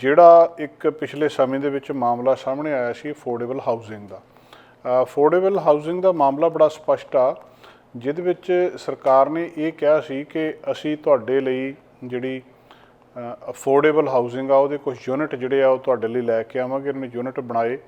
ਜਿਹੜਾ ਇੱਕ ਪਿਛਲੇ ਸਮੇਂ ਦੇ ਵਿੱਚ ਮਾਮਲਾ ਸਾਹਮਣੇ ਆਇਆ ਸੀ ਅਫੋਰਡੇਬਲ ਹਾਊਸਿੰਗ ਦਾ। ਅਫੋਰਡੇਬਲ ਹਾਊਸਿੰਗ ਦਾ ਮਾਮਲਾ ਬੜਾ ਸਪਸ਼ਟ ਆ, ਜਿਹਦੇ ਵਿੱਚ ਸਰਕਾਰ ਨੇ ਇਹ ਕਿਹਾ ਸੀ ਕਿ ਅਸੀਂ ਤੁਹਾਡੇ ਲਈ ਜਿਹੜੀ ਅਫੋਰਡੇਬਲ ਹਾਊਸਿੰਗ ਆ, ਉਹਦੇ ਕੁਝ ਯੂਨਿਟ ਜਿਹੜੇ ਆ, ਉਹ ਤੁਹਾਡੇ ਲਈ ਲੈ ਕੇ ਆਵਾਂਗੇ ਉਹਨੇ ਯੂਨਿਟ ਬਣਾਏ।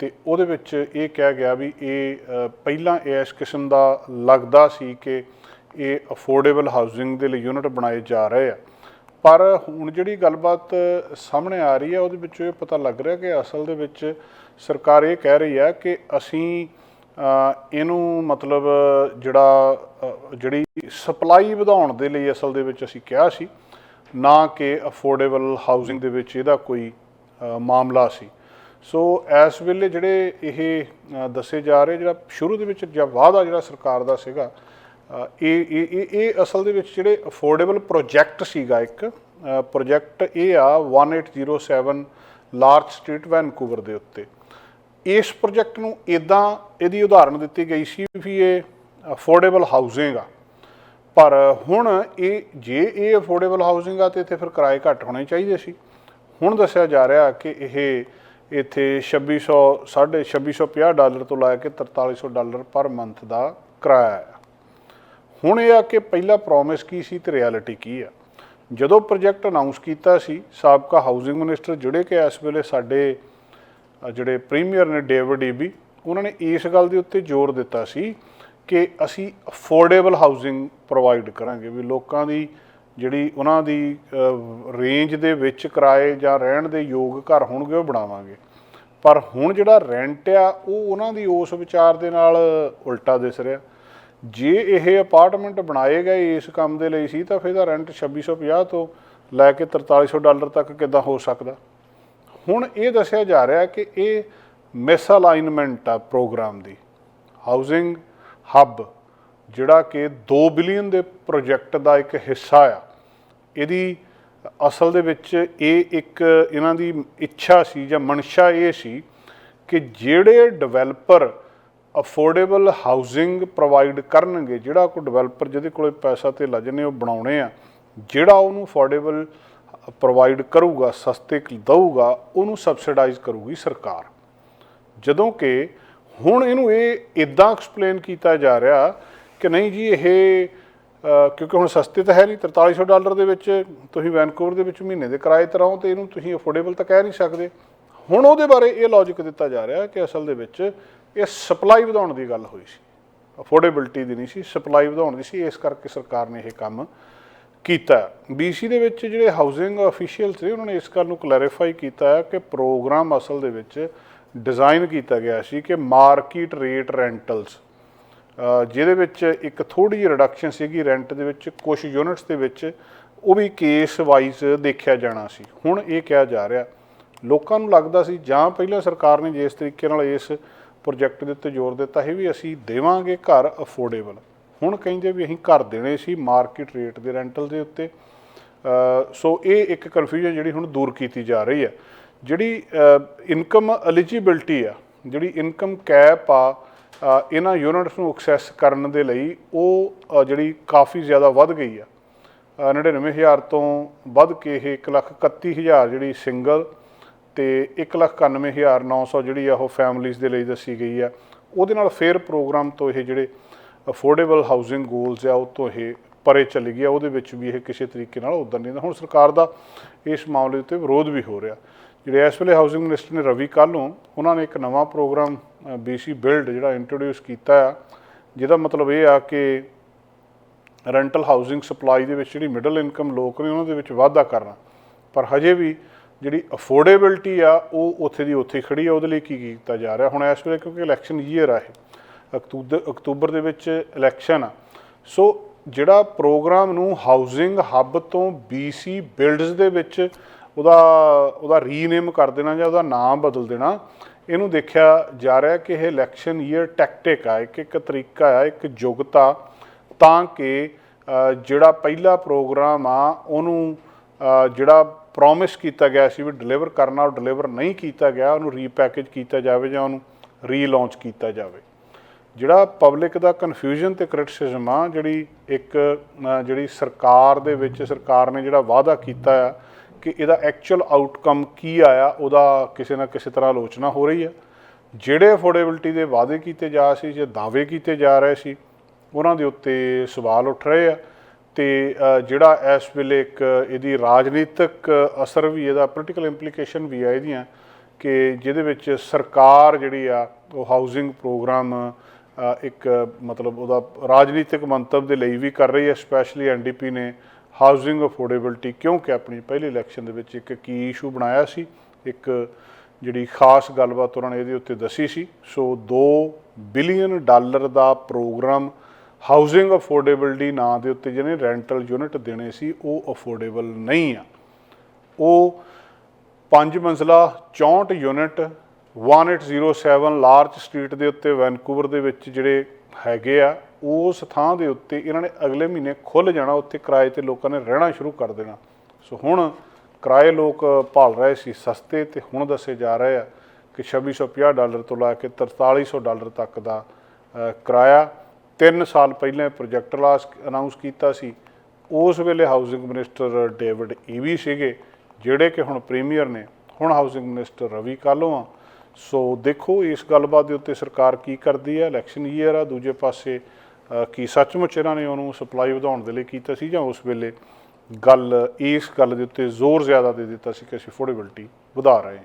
ਤੇ ਉਹਦੇ ਵਿੱਚ ਇਹ ਕਿਹਾ ਗਿਆ ਵੀ ਇਹ ਪਹਿਲਾਂ ਇਸ ਕਿਸਮ ਦਾ ਲੱਗਦਾ ਸੀ ਕਿ ਇਹ ਅਫੋਰਡੇਬਲ ਹਾਊਸਿੰਗ ਦੇ ਲਈ ਯੂਨਿਟ ਬਣਾਏ ਜਾ ਰਹੇ ਆ। ਪਰ ਹੁਣ ਜਿਹੜੀ ਗੱਲਬਾਤ ਸਾਹਮਣੇ ਆ ਰਹੀ ਹੈ, ਉਹਦੇ ਵਿੱਚ ਇਹ ਪਤਾ ਲੱਗ ਰਿਹਾ ਕਿ ਅਸਲ ਦੇ ਵਿੱਚ ਸਰਕਾਰ ਇਹ ਕਹਿ ਰਹੀ ਹੈ ਕਿ ਅਸੀਂ ਇਹਨੂੰ ਮਤਲਬ ਜਿਹੜਾ ਜਿਹੜੀ ਸਪਲਾਈ ਵਧਾਉਣ ਦੇ ਲਈ ਅਸਲ ਦੇ ਵਿੱਚ ਅਸੀਂ ਕਿਹਾ ਸੀ, ਨਾ ਕਿ ਅਫੋਰਡੇਬਲ ਹਾਊਸਿੰਗ ਦੇ ਵਿੱਚ ਇਹਦਾ ਕੋਈ ਮਾਮਲਾ ਸੀ। ਸੋ ਇਸ ਵੇਲੇ ਜਿਹੜੇ ਇਹ ਦੱਸੇ ਜਾ ਰਹੇ, ਜਿਹੜਾ ਸ਼ੁਰੂ ਦੇ ਵਿੱਚ ਜਾਂ ਵਾਅਦਾ ਜਿਹੜਾ ਸਰਕਾਰ ਦਾ ਸੀਗਾ ਇਹ ਇਹ ਇਹ- ਅਸਲ ਦੇ ਵਿੱਚ ਜਿਹੜੇ ਅਫੋਰਡੇਬਲ ਪ੍ਰੋਜੈਕਟ ਸੀਗਾ ਇੱਕ ਪ੍ਰੋਜੈਕਟ ਇਹ ਆ 1807 ਲਾਰਜ ਸਟਰੀਟ ਵੈਨਕੂਵਰ ਦੇ ਉੱਤੇ। ਇਸ ਪ੍ਰੋਜੈਕਟ ਨੂੰ ਇਦਾਂ ਇਹਦੀ ਉਦਾਹਰਣ ਦਿੱਤੀ ਗਈ ਸੀ ਵੀ ਇਹ ਅਫੋਰਡੇਬਲ ਹਾਊਸਿੰਗ ਆ। ਪਰ ਹੁਣ ਇਹ ਜੇ ਇਹ ਅਫੋਰਡੇਬਲ ਹਾਊਸਿੰਗ ਆ ਤੇ ਇੱਥੇ ਫਿਰ ਕਿਰਾਏ ਘੱਟ ਹੋਣੇ ਚਾਹੀਦੇ ਸੀ। ਹੁਣ ਦੱਸਿਆ ਜਾ ਰਿਹਾ ਕਿ ਇਹ ਇੱਥੇ 2600 ਸਾਢੇ 2650 ਡਾਲਰ ਤੋਂ ਲੈ ਕੇ 4300 ਡਾਲਰ ਪਰ ਮੰਥ ਦਾ ਕਿਰਾਇਆ ਹੈ। ਹੁਣ ਇਹ ਆ ਕਿ ਪਹਿਲਾ ਪ੍ਰੋਮਿਸ ਕੀ ਸੀ ਤੇ ਰਿਐਲਿਟੀ ਕੀ ਆ? ਜਦੋਂ ਪ੍ਰੋਜੈਕਟ ਅਨਾਉਂਸ ਕੀਤਾ ਸੀ, ਸਾਬਕਾ ਹਾਊਸਿੰਗ ਮਿਨਿਸਟਰ ਜਿਹੜੇ ਕਿ ਇਸ ਵੇਲੇ ਸਾਡੇ ਜਿਹੜੇ ਪ੍ਰੀਮੀਅਰ ਨੇ ਡੇਵਿਡ ਈਬੀ ਉਹਨਾਂ ਨੇ ਇਸ ਗੱਲ ਦੇ ਉੱਤੇ ਜ਼ੋਰ ਦਿੱਤਾ ਸੀ ਕਿ ਅਸੀਂ ਅਫੋਰਡੇਬਲ ਹਾਊਸਿੰਗ ਪ੍ਰੋਵਾਈਡ ਕਰਾਂਗੇ, ਵੀ ਲੋਕਾਂ ਦੀ ਜਿਹੜੀ ਉਹਨਾਂ ਦੀ ਰੇਂਜ ਦੇ ਵਿੱਚ ਕਿਰਾਏ ਜਾਂ ਰਹਿਣ ਦੇ ਯੋਗ ਘਰ ਹੋਣਗੇ, ਉਹ ਬਣਾਵਾਂਗੇ। ਪਰ ਹੁਣ ਜਿਹੜਾ ਰੈਂਟ ਆ, ਉਹ ਉਹਨਾਂ ਦੀ ਉਸ ਵਿਚਾਰ ਦੇ ਨਾਲ ਉਲਟਾ ਦਿਸ ਰਿਹਾ। ਜੇ ਇਹ ਅਪਾਰਟਮੈਂਟ ਬਣਾਏ ਗਏ ਇਸ ਕੰਮ ਦੇ ਲਈ ਸੀ, ਤਾਂ ਫਿਰ ਇਹਦਾ ਰੈਂਟ 2650 ਤੋਂ ਲੈ ਕੇ 4300 ਡਾਲਰ ਤੱਕ ਕਿੱਦਾਂ ਹੋ ਸਕਦਾ? ਹੁਣ ਇਹ ਦੱਸਿਆ ਜਾ ਰਿਹਾ ਕਿ ਇਹ ਮਿਸਅਲਾਈਨਮੈਂਟ ਆ ਪ੍ਰੋਗਰਾਮ ਦੀ। ਹਾਊਸਿੰਗ ਹੱਬ ਜਿਹੜਾ ਕਿ 2 ਬਿਲੀਅਨ ਦੇ ਪ੍ਰੋਜੈਕਟ ਦਾ ਇੱਕ ਹਿੱਸਾ ਆ। ਇਹਦੀ ਅਸਲ ਦੇ ਵਿੱਚ ਇਹ ਇੱਕ ਇਹਨਾਂ ਦੀ ਇੱਛਾ ਸੀ ਜਾਂ ਮਨਸ਼ਾ ਇਹ ਸੀ ਕਿ ਜਿਹੜੇ ਡਿਵੈਲਪਰ ਅਫੋਰਡੇਬਲ ਹਾਊਸਿੰਗ ਪ੍ਰੋਵਾਈਡ ਕਰਨਗੇ, ਜਿਹੜਾ ਕੋਈ ਡਿਵੈਲਪਰ ਜਿਹਦੇ ਕੋਲੇ ਪੈਸਾ ਤੇ ਲਜਨੇ ਉਹ ਬਣਾਉਣੇ ਆ। ਜਿਹੜਾ ਉਹਨੂੰ ਅਫੋਰਡੇਬਲ ਪ੍ਰੋਵਾਈਡ ਕਰੂਗਾ, ਸਸਤੇ ਦਊਗਾ, ਉਹਨੂੰ ਸਬਸਿਡਾਈਜ਼ ਕਰੂਗੀ ਸਰਕਾਰ। ਜਦੋਂ ਕਿ ਹੁਣ ਇਹਨੂੰ ਇਹ ਇਦਾਂ ਐਕਸਪਲੇਨ ਕੀਤਾ ਜਾ ਰਿਹਾ ਕਿ ਨਹੀਂ ਜੀ, ਇਹ ਕਿਉਂਕਿ ਹੁਣ ਸਸਤੇ ਤਾਂ ਹੈ ਨਹੀਂ 4300 ਡਾਲਰ ਦੇ ਵਿੱਚ ਤੁਸੀਂ ਵੈਨਕੂਵਰ ਦੇ ਵਿੱਚ ਮਹੀਨੇ ਦੇ ਕਿਰਾਏ ਤੇ ਰਹੋ ਤੇ ਇਹਨੂੰ ਤੁਸੀਂ ਅਫੋਰਡੇਬਲ ਤਾਂ ਕਹਿ ਨਹੀਂ ਸਕਦੇ। ਹੁਣ ਉਹਦੇ ਬਾਰੇ ਇਹ ਲੌਜੀਕ ਦਿੱਤਾ ਜਾ ਰਿਹਾ ਕਿ ਅਸਲ ਦੇ ਵਿੱਚ ਇਹ ਸਪਲਾਈ ਵਧਾਉਣ ਦੀ ਗੱਲ ਹੋਈ ਸੀ। ਅਫੋਰਡੇਬਿਲਟੀ ਦੀ ਨਹੀਂ ਸੀ, ਸਪਲਾਈ ਵਧਾਉਣ ਦੀ ਸੀ। ਇਸ ਕਰਕੇ ਸਰਕਾਰ ਨੇ ਇਹ ਕੰਮ ਕੀਤਾ। ਬੀਸੀ ਦੇ ਵਿੱਚ ਜਿਹੜੇ ਹਾਊਸਿੰਗ ਅਫੀਸ਼ੀਅਲਸ ਨੇ, ਉਹਨਾਂ ਨੇ ਇਸ ਗੱਲ ਨੂੰ ਕਲੈਰੀਫਾਈ ਕੀਤਾ ਹੈ ਕਿ ਪ੍ਰੋਗਰਾਮ ਅਸਲ ਦੇ ਵਿੱਚ ਡਿਜ਼ਾਈਨ ਕੀਤਾ ਗਿਆ ਸੀ ਕਿ ਮਾਰਕੀਟ ਰੇਟ ਰੈਂਟਲਸ ਜਿਹਦੇ ਵਿੱਚ ਇੱਕ ਥੋੜੀ ਜਿਹੀ ਰਿਡਕਸ਼ਨ ਸੀਗੀ ਰੈਂਟ ਦੇ ਵਿੱਚ ਕੁਝ ਯੂਨਿਟਸ ਦੇ ਵਿੱਚ, ਉਹ ਵੀ ਕੇਸ ਵਾਈਜ਼ ਦੇਖਿਆ ਜਾਣਾ ਸੀ। ਹੁਣ ਇਹ ਕਿਹਾ ਜਾ ਰਿਹਾ। ਲੋਕਾਂ ਨੂੰ ਲੱਗਦਾ ਸੀ, ਜਾਂ ਪਹਿਲਾਂ ਸਰਕਾਰ ਨੇ ਜਿਸ ਤਰੀਕੇ ਨਾਲ ਇਸ ਪ੍ਰੋਜੈਕਟ ਦੇ ਉੱਤੇ ਜ਼ੋਰ ਦਿੱਤਾ ਸੀ ਵੀ ਅਸੀਂ ਦੇਵਾਂਗੇ ਘਰ ਅਫੋਰਡੇਬਲ ਹੁਣ ਕਹਿੰਦੇ ਵੀ ਅਸੀਂ ਘਰ ਦੇਣੇ ਸੀ ਮਾਰਕੀਟ ਰੇਟ ਦੇ ਰੈਂਟਲ ਦੇ ਉੱਤੇ। ਸੋ ਇਹ ਇੱਕ ਕਨਫਿਊਜ਼ਨ ਜਿਹੜੀ ਹੁਣ ਦੂਰ ਕੀਤੀ ਜਾ ਰਹੀ ਹੈ। ਜਿਹੜੀ ਇਨਕਮ ਐਲੀਜੀਬਿਲਟੀ ਆ ਜਿਹੜੀ ਇਨਕਮ ਕੈਪ ਆ ਇਹਨਾਂ ਯੂਨਿਟਸ ਨੂੰ ਐਕਸੈਸ ਕਰਨ ਦੇ ਲਈ ਉਹ ਜਿਹੜੀ ਕਾਫੀ ਜ਼ਿਆਦਾ ਵੱਧ ਗਈ ਆ। ਅ, 99000 ਤੋਂ ਵੱਧ ਕੇ ਇਹ 131000 ਜਿਹੜੀ ਸਿੰਗਲ ਤੇ 191900 ਜਿਹੜੀ ਆ ਉਹ ਫੈਮਲੀਆਂ ਦੇ ਲਈ ਦੱਸੀ ਗਈ ਆ। ਉਹਦੇ ਨਾਲ ਫੇਰ ਪ੍ਰੋਗਰਾਮ ਤੋਂ ਇਹ ਜਿਹੜੇ ਅਫੋਰਡੇਬਲ ਹਾਊਸਿੰਗ ਗੋਲਸ ਆ, ਉਹ ਤੋਂ ਇਹ ਪਰੇ ਚਲੀ ਗਈ ਆ। ਉਹਦੇ ਵਿੱਚ ਵੀ ਇਹ ਕਿਸੇ ਤਰੀਕੇ ਨਾਲ ਉਦੋਂ ਨਹੀਂ। ਹੁਣ ਸਰਕਾਰ ਦਾ ਇਸ ਮਾਮਲੇ ਉੱਤੇ ਵਿਰੋਧ ਵੀ ਹੋ ਰਿਹਾ। ਜਿਹੜੇ ਇਸ ਵੇਲੇ ਹਾਊਸਿੰਗ ਮਿਨਿਸਟਰ ਨੇ ਰਵੀ ਕਾਲੋਂ ਉਹਨਾਂ ਨੇ ਇੱਕ ਨਵਾਂ ਪ੍ਰੋਗਰਾਮ ਬੀਸੀ ਬਿਲਡ ਜਿਹੜਾ ਇੰਟਰੋਡਿਊਸ ਕੀਤਾ ਆ, ਜਿਹਦਾ ਮਤਲਬ ਇਹ ਆ ਕਿ ਰੈਂਟਲ ਹਾਊਸਿੰਗ ਸਪਲਾਈ ਦੇ ਵਿੱਚ ਜਿਹੜੀ ਮਿਡਲ ਇਨਕਮ ਲੋਕ ਨੇ, ਉਹਨਾਂ ਦੇ ਵਿੱਚ ਵਾਧਾ ਕਰਨਾ। ਪਰ ਹਜੇ ਵੀ ਜਿਹੜੀ ਅਫੋਰਡੇਬਿਲਟੀ ਆ, ਉਹ ਉੱਥੇ ਦੀ ਉੱਥੇ ਹੀ ਖੜੀ ਆ, ਉਹਦੇ ਲਈ ਕੀ ਕੀਤਾ ਜਾ ਰਿਹਾ? ਹੁਣ ਇਸ ਵੇਲੇ ਕਿਉਂਕਿ ਇਲੈਕਸ਼ਨ ਈਅਰ ਆ ਇਹ, ਅਕਤੂਬਰ ਅਕਤੂਬਰ ਦੇ ਵਿੱਚ ਇਲੈਕਸ਼ਨ ਆ। ਸੋ ਜਿਹੜਾ ਪ੍ਰੋਗਰਾਮ ਨੂੰ ਹਾਊਸਿੰਗ ਹੱਬ ਤੋਂ BC ਬਿਲਡਸ ਦੇ ਵਿੱਚ ਉਹਦਾ ਉਹਦਾ ਰੀਨੇਮ ਕਰ ਦੇਣਾ ਜਾਂ ਉਹਦਾ ਨਾਮ ਬਦਲ ਦੇਣਾ, ਇਹਨੂੰ ਦੇਖਿਆ ਜਾ ਰਿਹਾ ਕਿ ਇਹ ਇਲੈਕਸ਼ਨ ਈਅਰ ਟੈਕਟਿਕ ਆ। ਇੱਕ ਇੱਕ ਤਰੀਕਾ ਆ, ਇੱਕ ਯੁਗਤਾ, ਤਾਂ ਕਿ ਜਿਹੜਾ ਪਹਿਲਾ ਪ੍ਰੋਗਰਾਮ ਆ, ਉਹਨੂੰ ਜਿਹੜਾ ਪ੍ਰੋਮਿਸ ਕੀਤਾ ਗਿਆ ਸੀ ਵੀ ਡਿਲੀਵਰ ਕਰਨਾ ਉਹ ਡਿਲੀਵਰ ਨਹੀਂ ਕੀਤਾ ਗਿਆ, ਉਹਨੂੰ ਰੀਪੈਕੇਜ ਕੀਤਾ ਜਾਵੇ ਜਾਂ ਉਹਨੂੰ ਰੀਲਾਂਚ ਕੀਤਾ ਜਾਵੇ। ਜਿਹੜਾ ਪਬਲਿਕ ਦਾ ਕਨਫਿਊਜ਼ਨ ਤੇ ਕ੍ਰਿਟਿਸਿਜ਼ਮ ਆ, ਜਿਹੜੀ ਇੱਕ ਜਿਹੜੀ ਸਰਕਾਰ ਦੇ ਵਿੱਚ ਸਰਕਾਰ ਨੇ ਜਿਹੜਾ ਵਾਅਦਾ ਕੀਤਾ ਆ ਕਿ ਇਹਦਾ ਐਕਚੁਅਲ ਆਊਟਕਮ ਕੀ ਆਇਆ, ਉਹਦਾ ਕਿਸੇ ਨਾ ਕਿਸੇ ਤਰ੍ਹਾਂ ਆਲੋਚਨਾ ਹੋ ਰਹੀ ਹੈ ਜਿਹੜੇ ਅਫੋਰਡੇਬਿਲਟੀ ਦੇ ਵਾਅਦੇ ਕੀਤੇ ਜਾ ਸੀ, ਜਾਂ ਦਾਅਵੇ ਕੀਤੇ ਜਾ ਰਹੇ ਸੀ, ਉਹਨਾਂ ਦੇ ਉੱਤੇ ਸਵਾਲ ਉੱਠ ਰਹੇ ਆ। ਤੇ ਜਿਹੜਾ ਇਸ ਵੇਲੇ ਇੱਕ ਇਹਦੀ ਰਾਜਨੀਤਿਕ ਅਸਰ ਵੀ, ਇਹਦਾ ਪੋਲੀਟੀਕਲ ਇੰਪਲੀਕੇਸ਼ਨ ਵੀ ਆ ਇਹਦੀਆਂ ਕਿ ਜਿਹਦੇ ਵਿੱਚ ਸਰਕਾਰ ਜਿਹੜੀ ਆ, ਉਹ ਹਾਊਸਿੰਗ ਪ੍ਰੋਗਰਾਮ ਇੱਕ ਮਤਲਬ ਉਹਦਾ ਰਾਜਨੀਤਿਕ ਮੰਤਵ ਦੇ ਲਈ ਵੀ ਕਰ ਰਹੀ ਹੈ ਸਪੈਸ਼ਲੀ ਐਨਡੀਪੀ ਨੇ ਹਾਊਸਿੰਗ ਅਫੋਰਡੇਬਿਲਟੀ ਕਿਉਂਕਿ ਆਪਣੀ ਪਹਿਲੀ ਇਲੈਕਸ਼ਨ ਦੇ ਵਿੱਚ ਇੱਕ ਕੀ ਇਸ਼ੂ ਬਣਾਇਆ ਸੀ, ਇੱਕ ਜਿਹੜੀ ਖਾਸ ਗੱਲਬਾਤ ਉਹਨਾਂ ਨੇ ਇਹਦੇ ਉੱਤੇ ਦੱਸੀ ਸੀ। ਸੋ 2 ਬਿਲੀਅਨ ਡਾਲਰ ਦਾ ਪ੍ਰੋਗਰਾਮ ਹਾਊਸਿੰਗ ਅਫੋਰਡੇਬਿਲਟੀ ਨਾਂ ਦੇ ਉੱਤੇ ਜਿਹਨੇ ਰੈਂਟਲ ਯੂਨਿਟ ਦੇਣੇ ਸੀ, ਉਹ ਅਫੋਰਡੇਬਲ ਨਹੀਂ ਆ। ਉਹ ਪੰਜ ਮੰਜ਼ਲਾ 64 ਯੂਨਿਟ 1807 ਲਾਰਜ ਸਟਰੀਟ ਦੇ ਉੱਤੇ ਵੈਨਕੂਵਰ ਦੇ ਵਿੱਚ ਜਿਹੜੇ ਹੈਗੇ ਆ, ਉਸ ਥਾਂ ਦੇ ਉੱਤੇ ਇਹਨਾਂ ਨੇ ਅਗਲੇ ਮਹੀਨੇ ਖੁੱਲ ਜਾਣਾ, ਉੱਥੇ ਕਿਰਾਏ ਤੇ ਲੋਕਾਂ ਨੇ ਰਹਿਣਾ ਸ਼ੁਰੂ ਕਰ ਦੇਣਾ। ਸੋ ਹੁਣ ਕਿਰਾਏ ਲੋਕ ਭਾਲ ਰਹੇ ਸੀ ਸਸਤੇ ਤੇ ਹੁਣ ਦੱਸੇ ਜਾ ਰਹੇ ਆ ਕਿ 2650 ਡਾਲਰ ਤੋਂ ਲੈ ਕੇ 4300 ਡਾਲਰ ਤੱਕ ਦਾ ਕਿਰਾਇਆ 3 ਸਾਲ ਪਹਿਲਾਂ ਪ੍ਰੋਜੈਕਟ ਲਾਸ ਅਨਾਉਂਸ ਕੀਤਾ ਸੀ। ਉਸ ਵੇਲੇ ਹਾਊਸਿੰਗ ਮਿਨਿਸਟਰ ਡੇਵਿਡ ਈਵੀ ਸੀਗੇ ਜਿਹੜੇ ਕਿ ਹੁਣ ਪ੍ਰੀਮੀਅਰ ਨੇ। ਹੁਣ ਹਾਊਸਿੰਗ ਮਿਨਿਸਟਰ ਰਵੀ ਕਾਲੋ ਆ। ਸੋ ਦੇਖੋ ਇਸ ਗੱਲਬਾਤ ਦੇ ਉੱਤੇ ਸਰਕਾਰ ਕੀ ਕਰਦੀ ਹੈ। ਇਲੈਕਸ਼ਨ ਈਅਰ ਆ ਦੂਜੇ ਪਾਸੇ ਅ, ਕੀ ਸੱਚਮੁੱਚ ਇਹਨਾਂ ਨੇ ਉਹਨੂੰ ਸਪਲਾਈ ਵਧਾਉਣ ਦੇ ਲਈ ਕੀਤਾ ਸੀ ਜਾਂ ਉਸ ਵੇਲੇ ਗੱਲ ਇਸ ਗੱਲ ਦੇ ਉੱਤੇ ਜ਼ੋਰ ਜ਼ਿਆਦਾ ਦੇ ਦਿੱਤਾ ਸੀ ਕਿ ਅਸੀਂ ਅਫੋਰਡੇਬਿਲਟੀ ਵਧਾ ਰਹੇ ਹਾਂ।